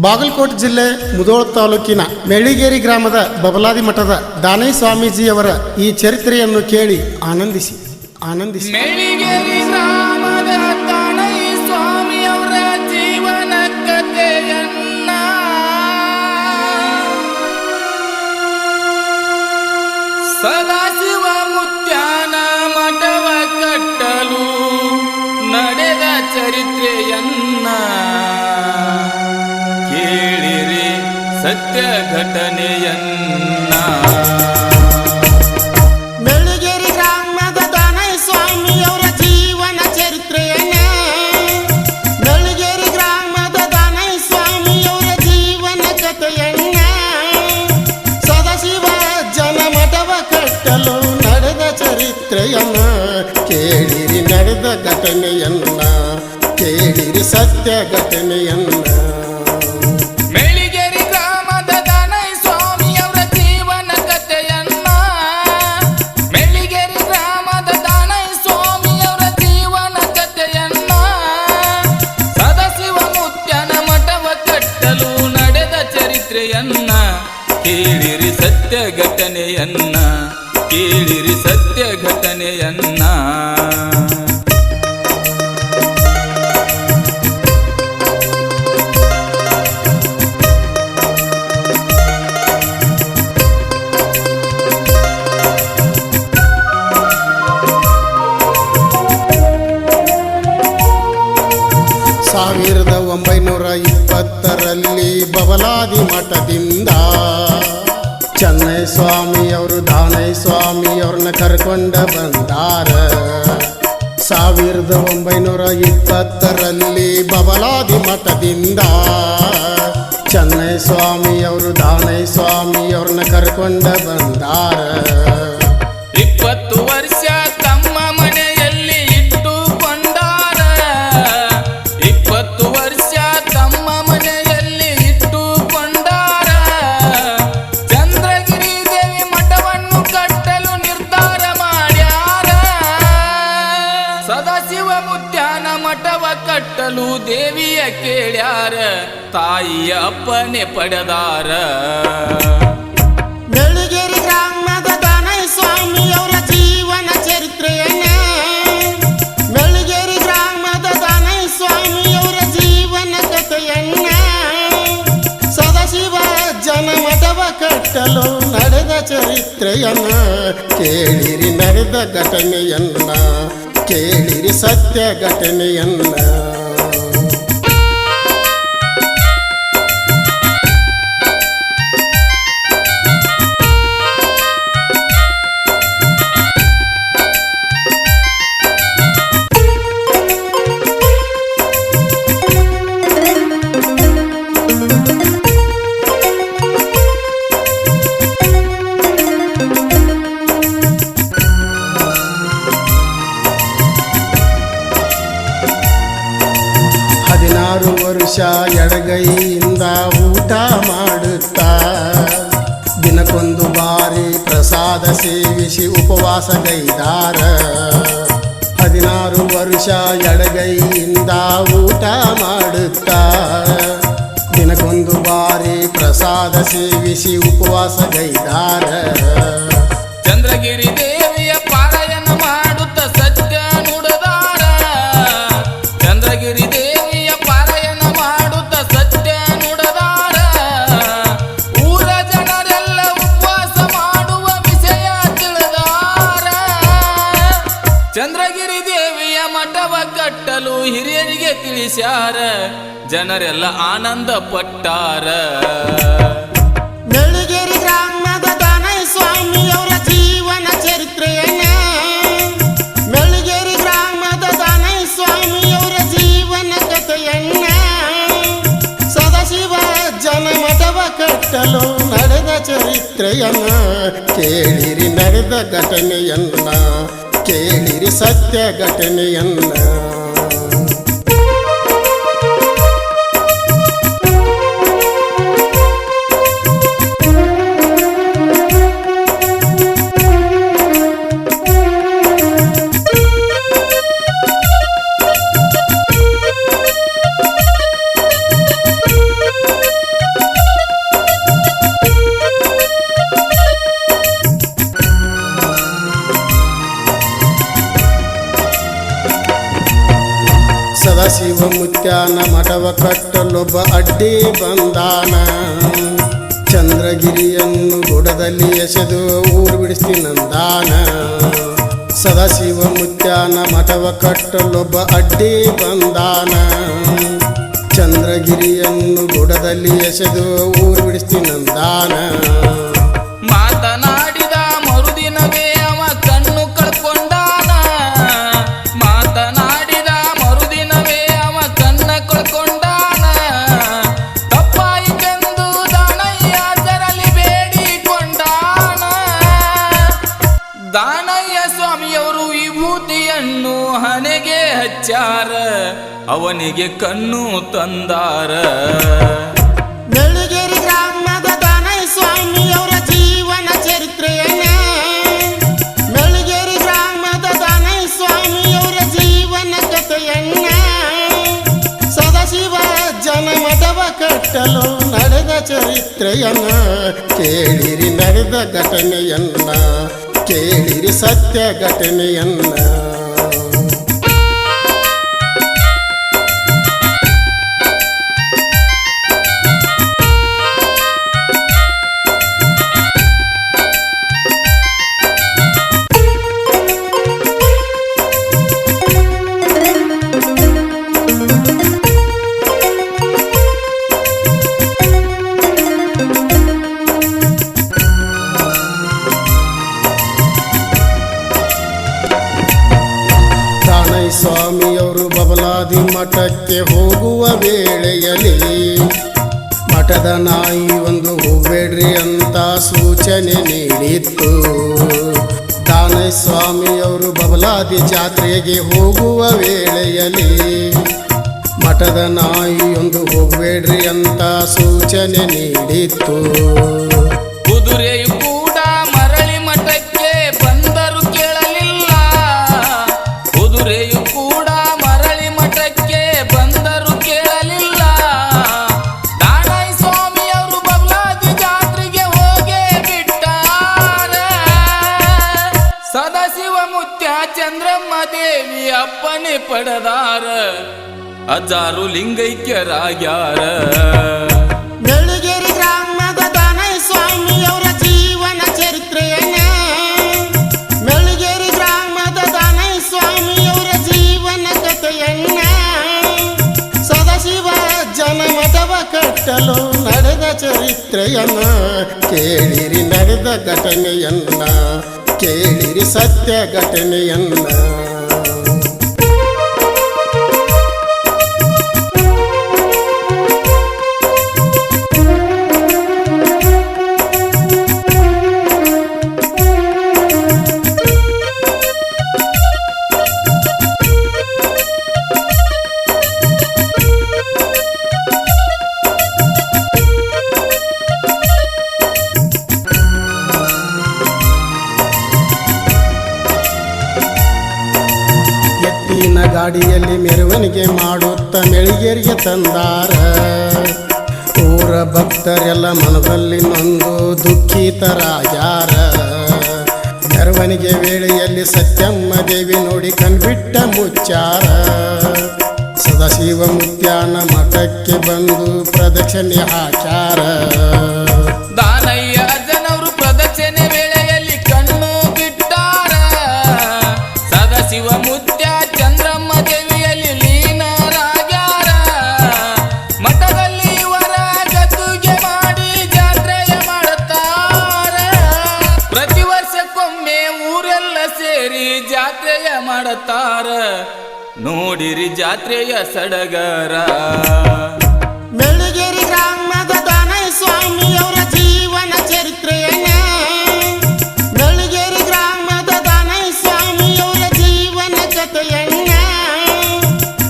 ಬಾಗಲಕೋಟೆ ಜಿಲ್ಲೆ ಮುದೋಳ ತಾಲೂಕಿನ ಮೆಳ್ಳಿಗೇರಿ ಗ್ರಾಮದ ಬಬಲಾದಿ ಮಠದ ದಾನೈ ಸ್ವಾಮೀಜಿಯವರ ಈ ಚರಿತ್ರೆಯನ್ನು ಕೇಳಿ ಆನಂದಿಸಿ ಆನಂದಿಸಿ. ಕಟ್ಟಲು ನಡೆದ ಚರಿತ್ರೆಯನ್ನ ಸತ್ಯ ಘಟನೆಯನ್ನ ಗ್ರಾಮದ ದಾನೈ ಜೀವನ ಚರಿತ್ರೆಯನ್ನ. ಗ್ರಾಮದ ದಾನೈ ಜೀವನ ಕೇಳಿರಿ, ನಡೆದ ಘಟನೆಯನ್ನ ಕೇಳಿರಿ ಸತ್ಯ ಘಟನೆಯನ್ನ ಕೇಳಿರಿ ಸತ್ಯ ಘಟನೆಯನ್ನ ಸಾವಿರದ ಒಂಬೈನೂರ ಇಪ್ಪತ್ತರಲ್ಲಿ ಬವಲಾದಿ ಮಠದಿಂದ ಚೆನ್ನೈ ಸ್ವಾಮಿಯವರು ದಾನೈ ಸ್ವಾಮಿಯವ್ರನ್ನ ಕರ್ಕೊಂಡ ಬಂದಾರ. ಸಾವಿರದ ಒಂಬೈನೂರ ಇಪ್ಪತ್ತರಲ್ಲಿ ಬಬಲಾದಿ ಮಠದಿಂದ ಚೆನ್ನೈ ಸ್ವಾಮಿಯವರು ದಾನೈ ಸ್ವಾಮಿಯವ್ರನ್ನ ಕರ್ಕೊಂಡ ಬಂದಾರ. ಕಟ್ಟಲು ದೇವಿಯ ಕೇಳ್ಯಾರ, ತಾಯಿಯ ಅಪ್ಪನೆ ಪಡೆದಾರ. ಬೆಳಗೇರಿ ಗ್ರಾಮದ ದಾನೈ ಸ್ವಾಮಿಯವರ ಜೀವನ ಚರಿತ್ರೆಯನ್ನ ಬೆಳಗೇರಿ ಗ್ರಾಮದ ದಾನೈ ಸ್ವಾಮಿಯವರ ಜೀವನ ಕಥೆಯನ್ನ, ಸದಾಶಿವ ಜನ ಮಠವ ಕಟ್ಟಲು ನಡೆದ ಚರಿತ್ರೆಯನ್ನ ಕೇಳಿರಿ ನಡೆದ ಘಟನೆಯನ್ನ, ಕೇಳಿರಿ ಸತ್ಯ ಘಟನೆಯನ್ನ. ವರ್ಷ ಎಡಗೈಯಿಂದ ಊಟ ಮಾಡುತ್ತಾ. ದಿನಕ್ಕೊಂದು ಬಾರಿ ಪ್ರಸಾದ ಸೇವಿಸಿ ಉಪವಾಸಗೈದಾರ ಹದಿನಾರು ವರ್ಷ ಎಡಗೈಯಿಂದ ಊಟ ಮಾಡುತ್ತಾ. ದಿನಕ್ಕೊಂದು ಬಾರಿ ಪ್ರಸಾದ ಸೇವಿಸಿ ಉಪವಾಸಗೈದಾರ ಚಂದ್ರಗಿರಿ ದೇವಿಯ ಹಿರಿಯರಿಗೆ ತಿಳಿಸ್ಯಾರ ಜನರೆಲ್ಲ ಆನಂದ ಪಟ್ಟಾರ ಬೆಳಗೇರಿ ಗ್ರಾಮದ ದಾನೈ ಸ್ವಾಮಿಯವರ ಜೀವನ ಚರಿತ್ರೆಯನ್ನ ಬೆಳಗೇರಿ ಗ್ರಾಮದ ದಾನೈ ಸ್ವಾಮಿಯವರ ಜೀವನ ಕಥೆಯನ್ನ ಸದಾಶಿವ ಜನ ಮಠವ ಕಟ್ಟಲು ನಡೆದ ಚರಿತ್ರೆಯನ್ನ ಕೇಳಿರಿ ನಡೆದ ಘಟನೆಯನ್ನ ಕೇಳಿರಿ ಸತ್ಯ ಘಟನೆಯನ್ನ ಮಠವ ಕಟ್ಟಲೊಬ್ಬ ಅಡ್ಡಿ ಬಂದಾನ. ಚಂದ್ರಗಿರಿಯನ್ನು ಗುಡದಲ್ಲಿ ಎಸೆದು ಊರು ಬಿಡಿಸ್ತೀನಂದಾನ ಸದಾಶಿವ ಮುತ್ಯಾನ ಮಠವ ಕಟ್ಟಲೊಬ್ಬ ಅಡ್ಡಿ ಬಂದಾನ. ಚಂದ್ರಗಿರಿಯನ್ನು ಗುಡದಲ್ಲಿ ಎಸೆದು ಊರು ಬಿಡಿಸಿ ಮಾತನಾಡಿದ ಹಣೆಗೆ ಅವನಿಗೆ ಕಣ್ಣು ತಂದಾರ. ಬೆಳಗೇರಿ ಗ್ರಾಮದ ದಾನೈ ಸ್ವಾಮಿಯವರ ಜೀವನ ಚರಿತ್ರೆಯನ್ನ. ಬೆಳಗೇರಿ ಗ್ರಾಮದ ದಾನೈ ಸ್ವಾಮಿಯವರ ಜೀವನ ಕಥೆಯನ್ನ. ಸದಾಶಿವ ಜನಮಠವ ಕಟ್ಟಲು ನಡೆದ ಚರಿತ್ರೆಯನ್ನ. ಕೇಳಿರಿ ನಡೆದ ಘಟನೆಯನ್ನ, ಕೇಳಿರಿ ಸತ್ಯ ಘಟನೆಯನ್ನ. ಮಠಕ್ಕೆ ಹೋಗುವ ವೇಳೆಯಲ್ಲಿ ಮಠದ ನಾಯಿ ಒಂದು ಹೋಗ್ಬೇಡ್ರಿ ಅಂತ ಸೂಚನೆ ನೀಡಿತ್ತು. ಸ್ವಾಮಿ ಸ್ವಾಮಿಯವರು ಬಬಲಾದಿ ಜಾತ್ರೆಗೆ ಹೋಗುವ ವೇಳೆಯಲ್ಲಿ ಮಠದ ನಾಯಿ ಒಂದು ಹೋಗ್ಬೇಡ್ರಿ ಅಂತ ಸೂಚನೆ ನೀಡಿತ್ತು. ಕುದುರೆಯು ಹಜಾರು ಲಿಂಗೈಕ್ಯರಾಗ್ಯಾರ ಬೆಳಗೇರಿ ಗ್ರಾಮದ ದಾನೈ ಸ್ವಾಮಿಯವರ ಜೀವನ ಚರಿತ್ರೆಯನ್ನ. ಬೆಳಗೇರಿ ಗ್ರಾಮದ ದಾನೈ ಸ್ವಾಮಿಯವರ ಜೀವನ ಕಥೆಯನ್ನ. ಸದಾಶಿವ ಜನಮತವ ಕಟ್ಟಲು ನಡೆದ ಚರಿತ್ರೆಯನ್ನ. ಕೇಳಿರಿ ನಡೆದ ಘಟನೆಯನ್ನ. ಕೇಳಿರಿ ಸತ್ಯ ಘಟನೆಯನ್ನ. ಮೆರವಣಿಗೆ ಮಾಡುತ್ತ ಮೆಳಿಗೆರಿಗೆ ತಂದಾರ. ಊರ ಭಕ್ತರೆಲ್ಲ ಮನದಲ್ಲಿ ನೊಂದು ದುಃಖಿತರಾಗ್ಯಾರ. ಮೆರವಣಿಗೆ ವೇಳೆಯಲ್ಲಿ ಸತ್ಯಮ್ಮ ದೇವಿ ನೋಡಿ ಕಣ್ಬಿಟ್ಟ ಮುಚ್ಚಾರ. ಸದಾಶಿವ ಮುತ್ಯಾನ ಮಠಕ್ಕೆ ಬಂದು ಪ್ರದಕ್ಷಿಣೆ ಹಾಕ್ಯಾರ. ನೋಡಿರಿ ಜಾತ್ರೆಯ ಸಡಗರ. ಬೆಳಗೇರಿ ಗ್ರಾಮದ ದಾನೈ ಸ್ವಾಮಿಯವರ ಜೀವನ ಚರಿತ್ರೆಯನ್ನ. ಬೆಳಗೇರಿ ಗ್ರಾಮದ ದಾನೈ ಸ್ವಾಮಿಯವರ ಜೀವನ ಕಥೆಯನ್ನ.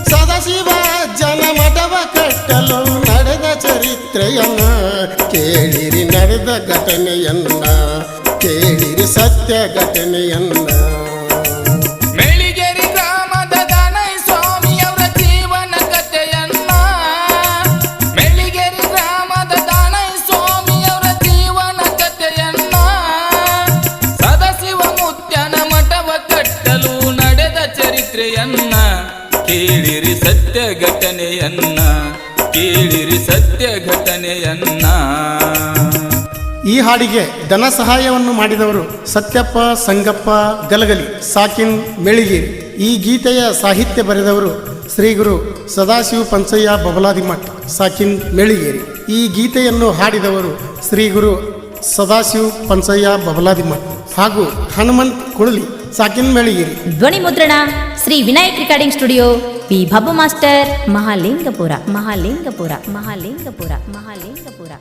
ಸದಾಶಿವ ಜನಮತವ ಕಟ್ಟಲು ನಡೆದ ಚರಿತ್ರೆಯನ್ನ. ಕೇಳಿರಿ ನಡೆದ ಘಟನೆಯನ್ನ. ಕೇಳಿರಿ ಸತ್ಯ ಘಟನೆಯನ್ನ. ಕೇಳಿರಿ ಸತ್ಯ ಘಟನೆಯನ್ನ ಕೇಳಿರಿ ಸತ್ಯ ಘಟನೆಯನ್ನ ಈ ಹಾಡಿಗೆ ಧನ ಸಹಾಯವನ್ನು ಮಾಡಿದವರು ಸತ್ಯಪ್ಪ, ಸಂಗಪ್ಪ, ಗಲಗಲಿ, ಸಾಕಿನ್, ಮೆಳಿಗೆ. ಈ ಗೀತೆಯ ಸಾಹಿತ್ಯ ಬರೆದವರು ಶ್ರೀ ಗುರು ಸದಾಶಿವ ಪಂಚಯ್ಯ ಬಬಲಾದಿ ಮಠ್ ಸಾಕಿನ್ ಮೆಳಿಗೇರಿ ಈ ಗೀತೆಯನ್ನು ಹಾಡಿದವರು ಶ್ರೀ ಗುರು ಸದಾಶಿವ ಪಂಚಯ್ಯ ಬಬಲಾದಿ ಮಠ್ ಹಾಗೂ ಹನುಮಂತ್ ಕುಳಲಿ ಸಾಕಿನ್ ಮೆಳಿಗೇರಿ ಧ್ವನಿ ಮುದ್ರಣ Shri Vinayak recording studio P Bhabbu master Mahalingapur Mahalingapur Mahalingapur Mahalingapur